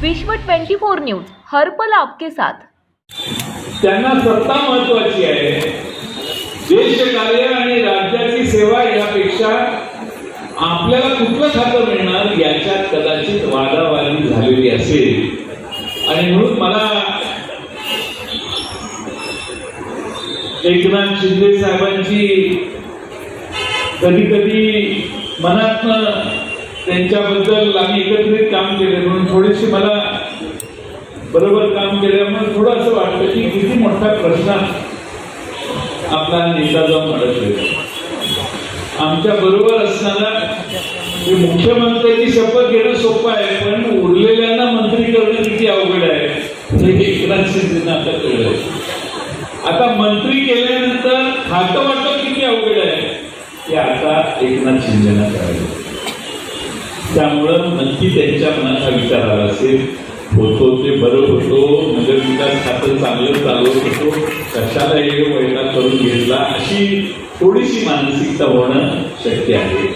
विश्व 24 न्यूज हरपल आपके साथ. त्यांना सत्ता महत्वाची आहे. देशकार्य आणि राज्याची सेवा यापेक्षा आपल्याला कुठलं खातं मिळणार याच्यात कदाचित वादावादी झालेली असेल. आणि म्हणून मला एकनाथ शिंदे साहेबांची कधी कधी मनातनं त्यांच्याबद्दल आम्ही एकत्रित काम केले. म्हणून थोडीशी मला बरोबर काम केल्यामुळे थोडं असं वाटतं की किती मोठा प्रश्न आपला नेता जाऊन अडकले आमच्या बरोबर असणारा मुख्यमंत्र्यांची शपथ घेणं सोपं आहे पण उरलेल्यांना मंत्री करणं किती अवघड आहे हे एकनाथ शिंदेना आता कळलं. आता मंत्री केल्यानंतर खातं वाटप किती अवघड आहे ते आता एकनाथ शिंदेना कळलं. त्यामुळं नक्की त्यांच्या मनात हा विचार आला असेल. होतो ते बरं होतो. नगर विकास खातं चांगलं चालवत होतो. कशाला हे वैला करून घेतला अशी थोडीशी मानसिकता होणं शक्य आहे.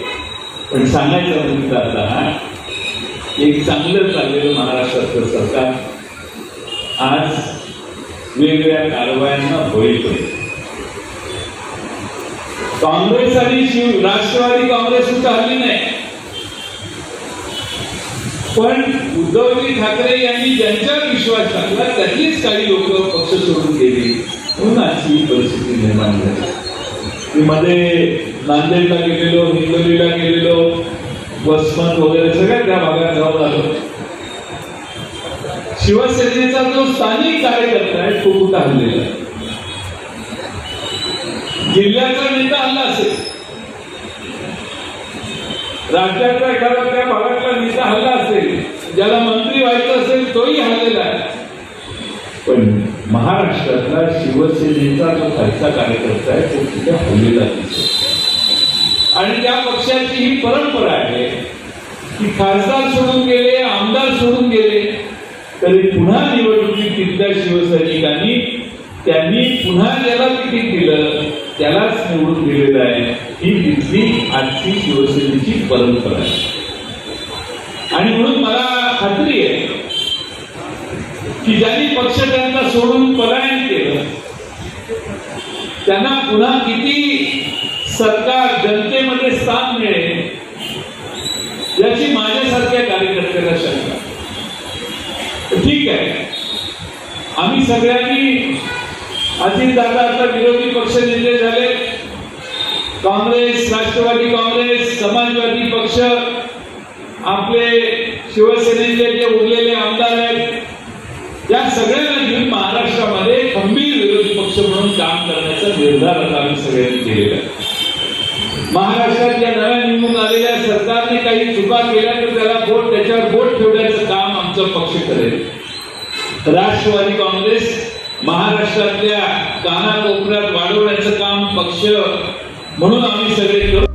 पण सांगायचं मुद्दा आता एक चांगलं चाललेलं महाराष्ट्राचं सरकार आज वेगवेगळ्या कारवायांना बळी पडते काँग्रेस आणि शिव राष्ट्रवादी काँग्रेस सुद्धा हल्ली नाही? पण उद्धवजी ठाकरे यांनी ज्यांच्यावर विश्वास टाकला त्यातलीच काही लोक पक्ष सोडून गेली. म्हणून अशी ही परिस्थिती निर्माण झाली. मी मध्ये नांदेडला गेलेलो हिंगोलीला गेलेलो वसमत वगैरे सगळ्या त्या भागात जाऊन आलो. शिवसेनेचा जो स्थानिक कार्यकर्ता आहे तो कुठं हल्लेला जिल्ह्याचा नेता हल्ला असेल. राज्यातला एखादा त्या भागातला नेता हल्ला ज्याला मंत्री व्हायचं असेल तोही हल्लेला आहे. पण महाराष्ट्रातला शिवसेनेचा जो खालचा कार्यकर्ता आहे तो तिथे हल्लेला दिसतो. आणि त्या पक्षाची ही परंपरा आहे की खासदार सोडून गेले आमदार सोडून गेले तरी पुन्हा निवडणुकीत तिथल्या शिवसैनिकांनी त्यांनी पुन्हा ज्याला तिकीट दिलं त्यालाच निवडून दिलेलं आहे. ही तिथली आजची शिवसेनेची परंपरा आहे. आणि म्हणून मला खात्री आहे की ज्यांनी पक्ष त्यांना सोडून पलायन केलं त्यांना पुन्हा किती सरकार जनतेमध्ये स्थान मिळेल याची माझ्यासारख्या कार्यकर्त्याला शंका. ठीक आहे. आम्ही सगळ्यांनी अजित दादा आता विरोधी पक्ष नेते झाले. काँग्रेस राष्ट्रवादी काँग्रेस समाजवादी पक्ष आपले शिवसेनेचे जे उरलेले आमदार आहेत या सगळ्यांना घेऊन महाराष्ट्रामध्ये खंबीर विरोधी पक्ष म्हणून काम करण्याचा निर्धार आता आम्ही सगळ्यांनी केलेला आहे. महाराष्ट्रात ज्या नव्या निवडून आलेल्या सरकारने काही चुका केल्या तर त्याला बोट त्याच्यावर बोट ठेवण्याचं काम आमचं पक्ष करेल. राष्ट्रवादी काँग्रेस महाराष्ट्रातल्या कानाकोपऱ्यात वाढवण्याचं काम पक्ष म्हणून आम्ही सगळे करू.